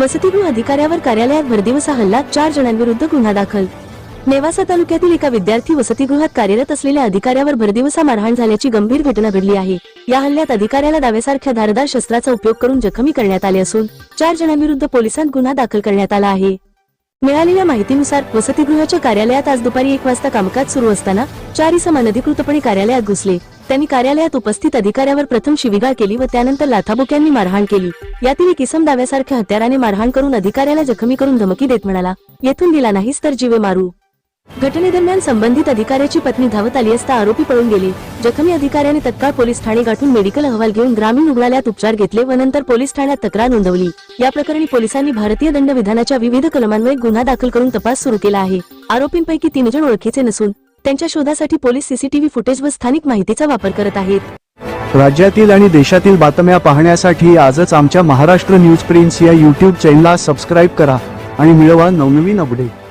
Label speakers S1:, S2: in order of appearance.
S1: वसतिगृह अधिकाऱ्यावर कार्यालयात भरदिवसा हल्ला चार जणांविरुद्ध गुन्हा दाखल. नेवासा तालुक्यातील एका विद्यार्थी वसतिगृहात कार्यरत असलेल्या अधिकाऱ्यावर भरदिवसा मारहाण झाल्याची गंभीर घटना घडली आहे. या हल्ल्यात अधिकाऱ्याला दाव्यासारख्या धारदार शस्त्राचा उपयोग करून जखमी करण्यात आले असून चार जणांविरुद्ध पोलिसांत गुन्हा दाखल करण्यात आला आहे. मिळालेल्या माहितीनुसार वसतिगृहाच्या कार्यालयात आज दुपारी एक वाजता कामकाज सुरू असताना चार इसम अनधिकृतपणे कार्यालयात घुसले. त्यांनी कार्यालयात उपस्थित अधिकाऱ्यावर प्रथम शिविगाळ केली व त्यानंतर लाथाबुक्यांनी मारहाण केली. यातील एक इसम दाव्यासारख्या हत्याराने मारहाण करून अधिकाऱ्याला जखमी करून धमकी देत म्हणाला येथून दिला नाहीस तर जीवे मारू. घटनेदरम्यान संबंधित अधिकाऱ्याची पत्नी धावत आली असता आरोपी पळून गेले. जखमी अधिकाऱ्याने तत्काळ पोलीस ठाणे गाठून मेडिकल अहवाल घेऊन ग्रामीण रुग्णालयात उपचार घेतले व नंतर पोलीस ठाण्यात तक्रार नोंदवली. या प्रकरणी पोलिसांनी भारतीय दंड विधानाच्या विविध कलमान्वये गुन्हा दाखल करून तपास सुरू केला आहे. आरोपींपैकी तीन जण ओळखीचे नसून त्यांच्या शोधासाठी पोलीस सीसीटीव्ही फुटेज व स्थानिक माहितीचा वापर करत आहेत.
S2: राज्यातील आणि देशातील बातम्या पाहण्यासाठी आजच आमच्या महाराष्ट्र न्यूज प्रिन्स या युट्यूब चॅनलला सबस्क्राईब करा आणि मिळवा नवनवीन अपडेट